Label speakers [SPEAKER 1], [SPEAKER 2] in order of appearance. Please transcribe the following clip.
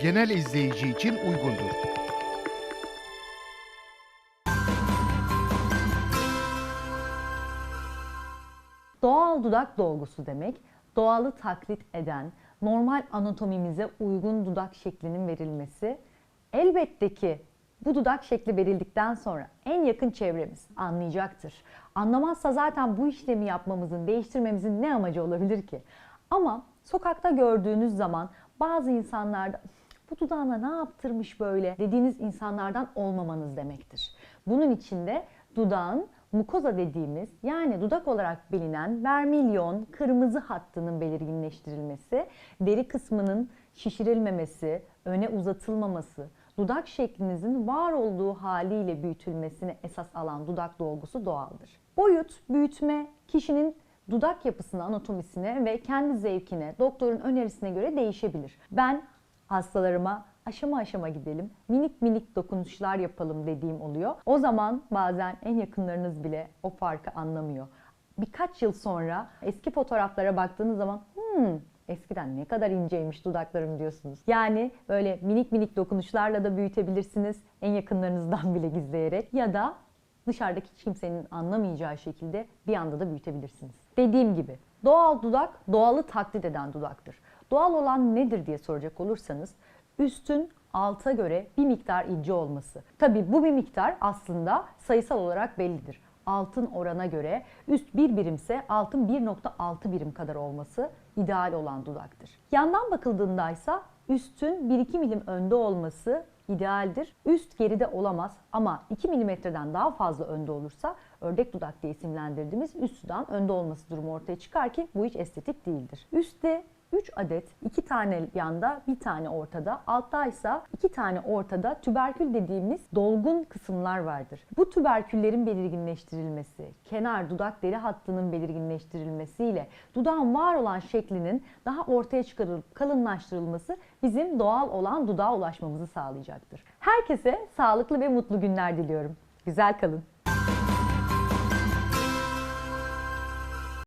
[SPEAKER 1] genel izleyici için uygundur.
[SPEAKER 2] Doğal dudak dolgusu demek, doğalı taklit eden, normal anatomimize uygun dudak şeklinin verilmesi. Elbette ki bu dudak şekli verildikten sonra en yakın çevremiz anlayacaktır. Anlamazsa zaten bu işlemi yapmamızın, değiştirmemizin ne amacı olabilir ki? Ama sokakta gördüğünüz zaman bazı insanlarda bu dudağına ne yaptırmış böyle dediğiniz insanlardan olmamanız demektir. Bunun için de dudağın mukoza dediğimiz yani dudak olarak bilinen vermilyon kırmızı hattının belirginleştirilmesi, deri kısmının şişirilmemesi, öne uzatılmaması, dudak şeklinizin var olduğu haliyle büyütülmesini esas alan dudak dolgusu doğaldır. Boyut, büyütme kişinin dudak yapısına, anatomisine ve kendi zevkine, doktorun önerisine göre değişebilir. Ben hastalarıma aşama aşama gidelim, minik minik dokunuşlar yapalım dediğim oluyor. O zaman bazen en yakınlarınız bile o farkı anlamıyor. Birkaç yıl sonra eski fotoğraflara baktığınız zaman hmm, eskiden ne kadar inceymiş dudaklarım diyorsunuz. Yani böyle minik minik dokunuşlarla da büyütebilirsiniz en yakınlarınızdan bile gizleyerek ya da dışarıdaki hiç kimsenin anlamayacağı şekilde bir anda da büyütebilirsiniz. Dediğim gibi doğal dudak doğalı taklit eden dudaktır. Doğal olan nedir diye soracak olursanız üstün alta göre bir miktar ince olması. Tabi bu bir miktar aslında sayısal olarak bellidir. Altın orana göre üst 1 birimse altın 1.6 birim kadar olması ideal olan dudaktır. Yandan bakıldığında ise üstün 1-2 milim önde olması idealdir. Üst geride olamaz ama 2 milimetreden daha fazla önde olursa ördek dudak diye isimlendirdiğimiz üst dudağın önde olması durumu ortaya çıkar ki bu hiç estetik değildir. Üstte 3 adet, 2 tane yanda, bir tane ortada, altta ise 2 tane ortada tüberkül dediğimiz dolgun kısımlar vardır. Bu tüberküllerin belirginleştirilmesi, kenar dudak deri hattının belirginleştirilmesiyle dudağın var olan şeklinin daha ortaya çıkarılıp kalınlaştırılması bizim doğal olan dudağa ulaşmamızı sağlayacaktır. Herkese sağlıklı ve mutlu günler diliyorum. Güzel kalın.